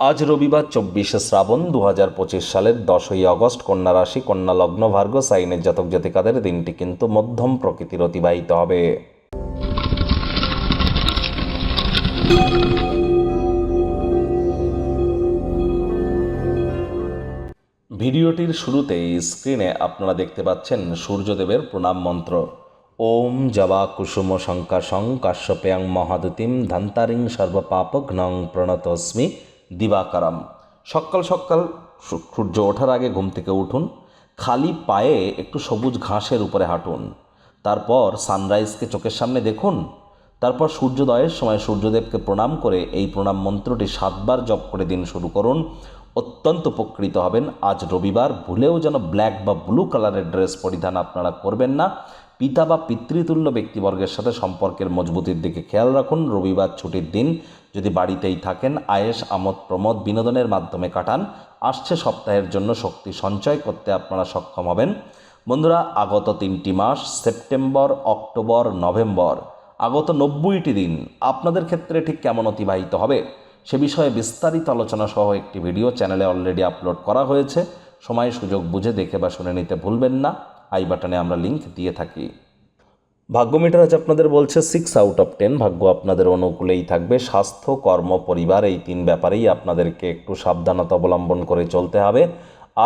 আজ রবিবার চব্বিশে শ্রাবণ দু হাজার পঁচিশ সালের দশই আগস্ট কন্যা রাশি, কন্যা লগ্ন ভার্গ সাইনের জাতক জাতিকাদের দিনটি কিন্তু মধ্যম প্রকৃতির অতিবাহিত হবে। ভিডিওটির শুরুতেই স্ক্রিনে আপনারা দেখতে পাচ্ছেন সূর্যদেবের প্রণাম মন্ত্র। ওম জবা কুসুম শঙ্কাশং কাশ্যপেয়ং মহাদুতিম ধন্তারিং সর্বপাপঘ্নং প্রণতস্মি। দিবাকারম। সকাল সকাল সূর্য ওঠার আগে ঘুম থেকে উঠুন, খালি পায়ে একটু সবুজ ঘাসের উপরে হাঁটুন। তারপর সানরাইজকে চোখের সামনে দেখুন, তারপর সূর্যোদয়ের সময় সূর্যদেবকে প্রণাম করে এই প্রণাম মন্ত্রটি সাতবার জপ করে দিন শুরু করুন। অত্যন্ত উপকৃত হবেন। আজ রবিবার, ভুলেও যেন ব্ল্যাক বা ব্লু কালারের ড্রেস পরিধান আপনারা করবেন না। পিতা বা পিতৃতুল্য ব্যক্তিবর্গের সাথে সম্পর্কের মজবুতির দিকে খেয়াল রাখুন। রবিবার ছুটির দিন যদি বাড়িতেই থাকেন আয়েস আমোদ, প্রমোদ বিনোদনের মাধ্যমে কাটান। আসছে সপ্তাহের জন্য শক্তি সঞ্চয় করতে আপনারা সক্ষম হবেন। বন্ধুরা, আগত তিনটি মাস, সেপ্টেম্বর, অক্টোবর, নভেম্বর, আগত নব্বইটি দিন, আপনাদের ক্ষেত্রে ঠিক কেমন অতিবাহিত হবে? সে বিষয়ে বিস্তারিত আলোচনা সহ একটি ভিডিও চ্যানেলে অলরেডি আপলোড করা হয়েছে। সময় সুযোগ বুঝে দেখে বা শুনে নিতে ভুলবেন না। আই বাটনে আমরা লিংক দিয়ে থাকি। ভাগ্য মিটার আজ আপনাদের বলছে সিক্স আউট অফ টেন ভাগ্য আপনাদের অনুকূলেই থাকবে। স্বাস্থ্য, কর্ম, পরিবার, এই তিন ব্যাপারেই আপনাদেরকে একটু সাবধানতা অবলম্বন করে চলতে হবে।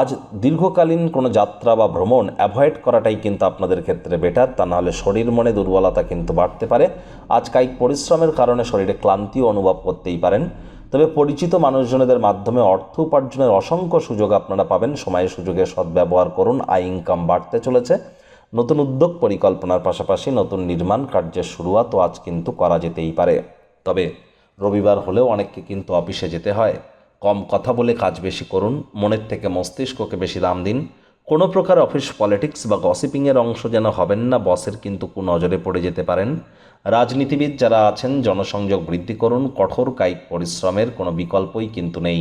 আজ দীর্ঘকালীন কোনো যাত্রা বা ভ্রমণ অ্যাভয়েড করাটাই কিন্তু আপনাদের ক্ষেত্রে বেটার তা নাহলে শরীর মনে দুর্বলতা কিন্তু বাড়তে পারে। আজ কায়িক পরিশ্রমের কারণে শরীরে ক্লান্তিও অনুভব করতেই পারেন। তবে পরিচিত মানুষজনদের মাধ্যমে অর্থ উপার্জনের অসংখ্য সুযোগ আপনারা পাবেন। সময় সুযোগে সদ্ব্যবহার করুন। আয় ইনকাম বাড়তে চলেছে। নতুন উদ্যোগ পরিকল্পনার পাশাপাশি নতুন নির্মাণ কার্যের শুরুয়াতও আজ কিন্তু করা যেতেই পারে। তবে রবিবার হলেও অনেককে কিন্তু অফিসে যেতে হয়। কম কথা বলে কাজ বেশি করুন, মনের থেকে মস্তিষ্ককে বেশি দাম দিন। কোনো প্রকার অফিস পলিটিক্স বা গসিপিংয়ের অংশ যেন হবেন না, বসের কিন্তু কুনজরে পড়ে যেতে পারেন। রাজনীতিবিদ যারা আছেন, জনসংযোগ বৃদ্ধি করুন, কঠোর কায়িক পরিশ্রমের কোনো বিকল্পই কিন্তু নেই।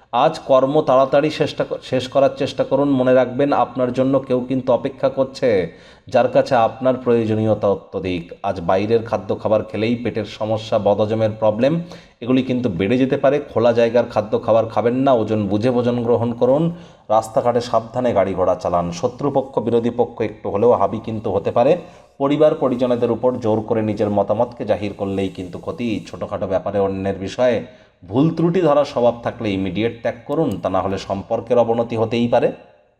আজ কর্ম তাড়াতাড়ি চেষ্টা শেষ করার চেষ্টা করুন। মনে রাখবেন, আপনার জন্য কেউ কিন্তু অপেক্ষা করছে, যার কাছে আপনার প্রয়োজনীয়তা অত্যধিক। আজ বাইরের খাদ্য খাবার খেলেই পেটের সমস্যা, বদহজমের প্রবলেম এগুলি কিন্তু বেড়ে যেতে পারে। খোলা জায়গার খাদ্য খাবার খাবেন না, ওজন বুঝে ভোজন গ্রহণ করুন। রাস্তাঘাটে সাবধানে গাড়ি ঘোড়া চালান। শত্রুপক্ষ, বিরোধী পক্ষ একটু হলেও হাবি কিন্তু হতে পারে। পরিবার, পরিজনেদের উপর জোর করে নিজের মতামতকে জাহির করলেই কিন্তু ক্ষতি। ছোটোখাটো ব্যাপারে অন্যের বিষয়ে ভুল ত্রুটি ধরার স্বভাব থাকলে ইমিডিয়েট ত্যাগ করুন, তা না হলে সম্পর্কের অবনতি হতেই পারে।